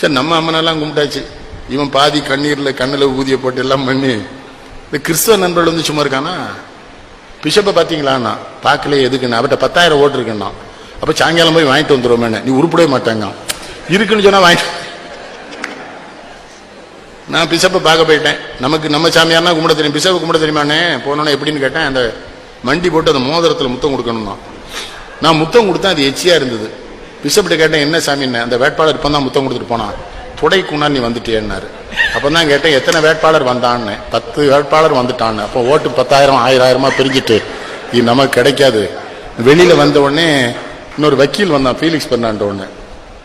சரி நம்ம அம்மனெல்லாம் கும்பிட்டாச்சு. இவன் பாதி கண்ணீரில் கண்ணில் ஊதிய போட்டு எல்லாம் பண்ணி இந்த கிறிஸ்தவ நண்பர்கள் வந்து சும்மா இருக்கானா? பிஷப்பை பார்த்தீங்களாண்ணா பார்க்கல எதுக்குண்ணா அவர்கிட்ட பத்தாயிரம் ஓட்டு இருக்குண்ணா அப்போ சாயங்காலம் போய் வாங்கிட்டு வந்துடுவோமே நீ உருப்படவே மாட்டாங்க. இருக்குன்னு சொன்னால் வாங்கிட்டு நான் பிஷப்பை பார்க்க போயிட்டேன். நமக்கு நம்ம சாமியார்னா கும்பிட தெரியும். பிஷப்பை கும்பிட தெரியுமாண்ணே? போனோன்னே எப்படின்னு கேட்டேன். அந்த மண்டி போட்டு அந்த மோதிரத்தில் முத்தம் கொடுக்கணும்னா. நான் முத்தம் கொடுத்தேன் அது எச்சியாக இருந்தது. பிஷப்ட்டு கேட்டேன் என்ன சாமின்னு அந்த வேட்பாளர் இப்போ தான் முத்தம் கொடுத்துட்டு போனான். துடைக்கு நீ வந்துட்டேன்னாரு அப்போ தான் கேட்டேன் எத்தனை வேட்பாளர் வந்தான்னு? பத்து வேட்பாளர் வந்துட்டான்னு. அப்போ ஓட்டு பத்தாயிரம் ஆயிரம் ஆயிரமா இது நமக்கு கிடைக்காது. வெளியில் வந்த உடனே இன்னொரு வக்கீல் வந்தான் ஃபீலிக்ஸ் பண்ணான்ற ஒன்று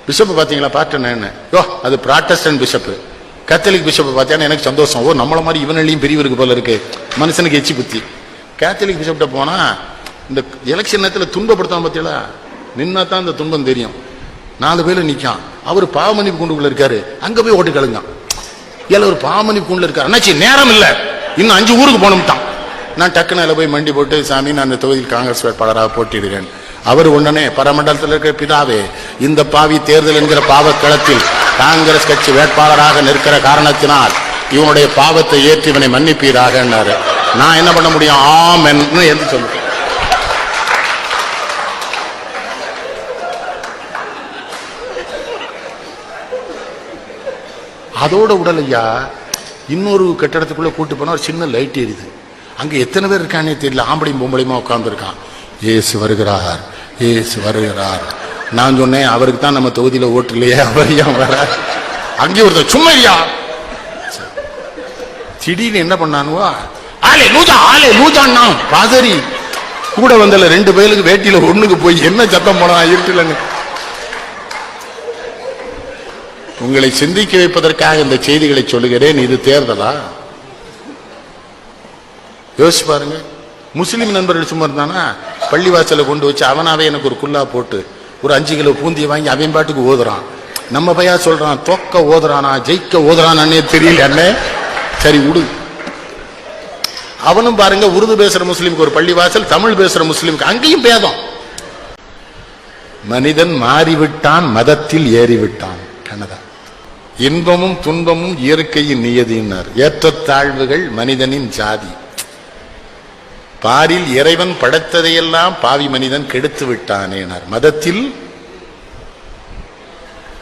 பிஷப்பு பார்த்தீங்களா பார்த்தேன்னு யோ அது ப்ராட்டஸ்டன் பிஷப்பு. கேத்தலிக் பிஷப்பை பார்த்தீங்கன்னா எனக்கு சந்தோஷம். ஓ நம்மள மாதிரி இவனிலையும் பிரிவு இருக்கு போல இருக்கு. மனுஷனுக்கு எச்சி புத்தி. கேத்தலிக் பிஷப்கிட்ட போனால் இந்த எலெக்ஷன் நேரத்தில் துன்பப்படுத்தாம பார்த்தீங்களா நின்னா தான் இந்த துன்பம் தெரியும். நாலு பேர் நிக்கான். அவர் பாவமணி குண்டுக்குள்ள இருக்காரு. அங்க போய் ஓட்டு கழுங்க ஏல ஒரு பாவமன்னிப்பு குண்டுல இருக்காரு. அண்ணாச்சி நேரம் இல்ல. இன்னும் அஞ்சு ஊருக்கு போனோம்ட்டான் நான் டக்குன்னு அதில் போய் மண்டி போட்டு சாமி நான் அந்த தொகுதியில் காங்கிரஸ் வேட்பாளராக போட்டிடுகிறேன் அவர் உடனே பரமண்டலத்தில் இருக்கிற பிதாவே இந்த பாவி தேர்தல் என்கிற பாவக்களத்தில் காங்கிரஸ் கட்சி வேட்பாளராக நிற்கிற காரணத்தினால் இவனுடைய பாவத்தை ஏற்றி இவனை மன்னிப்பீராக நான் என்ன பண்ண முடியும்? ஆமென்னு என்று சொல்லுவேன். அதோட உடல் ஐயா இன்னொரு கட்டடத்துக்குள்ளே கூட்டு போனால் ஒரு சின்ன லைட் எரியுது அங்கே எத்தனை பேர் இருக்கானே தெரியல. ஆம்பளையும் பொம்பளையுமா உட்காந்துருக்கான் ஏசு வருகிறார். ஏசு வருகிறார். நான் சொன்னேன் அவருக்கு தான் நம்ம தொகுதியில் ஓட்டு இல்லையே அவர் ஏன் வர அங்கே ஒருத்தர் சும்மா இல்லையா திடீர்னு என்ன பண்ணானுவா? ஆலே லூஜா ஆலே லூஜான்னா பாதரி கூட வந்தல ரெண்டு பேருக்கு வேட்டியில ஒண்ணுக்கு போய் என்ன சத்தம் போனா இருட்டுலன்னு. உங்களை சிந்திக்க வைப்பதற்காக இந்த செய்திகளை சொல்லுகிறேன். இது தேர்தலா? யோசிச்சு பாருங்க. முஸ்லீம் நண்பர்கள் சும்மா இருந்தானா? பள்ளிவாசலை கொண்டு வச்சு அவனாவே எனக்கு ஒரு குல்லா போட்டு ஒரு அஞ்சு கிலோ பூந்தியை வாங்கி அவன் பாட்டுக்கு ஓதுறான். நம்ம பையா சொல்றான் தொக்க ஓதுறானா ஜெயிக்க ஓதுறானே தெரியல அண்ணே. சரி விடு. அவனும் பாருங்க உருது பேசுற முஸ்லீமுக்கு ஒரு பள்ளிவாசல் தமிழ் பேசுற முஸ்லீமுக்கு அங்கேயும் பேதம். மனிதன் மாறிவிட்டான் மதத்தில் ஏறிவிட்டான். கனதா இன்பமும் துன்பமும் இயற்கையின் நியதியினர். ஏற்றத்தாழ்வுகள் மனிதனின் ஜாதி. பாரில் இறைவன் படைத்ததையெல்லாம் பாவி மனிதன் கெடுத்து விட்டானேனார் மதத்தில்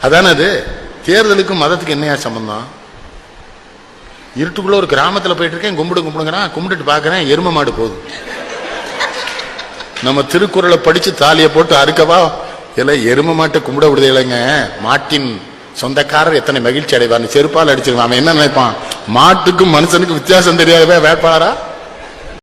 அதான அது. தேர்தலுக்கும் மதத்துக்கு என்னையா சம்பந்தம்? இருட்டுக்குள்ள ஒரு கிராமத்துல போயிட்டு இருக்கேன் கும்பிடு கும்பிடுங்கிறான் கும்பிட்டுட்டு பாக்குறேன் எரும மாடு போகுது. நம்ம திருக்குறளை படிச்சு தாலியை போட்டு அறுக்கவா? இல்ல எரும மாட்டை கும்பிட விடுதே இல்லைங்க மாட்டின் சொந்தக்காரர் எத்தனை மகிழ்ச்சி அடைவார்னு செருப்பால் அடிச்சிருவான். அவன் என்ன நினைப்பான்? மாட்டுக்கும் மனுஷனுக்கும் வித்தியாசம் தெரியாதவே வேட்பாளரா?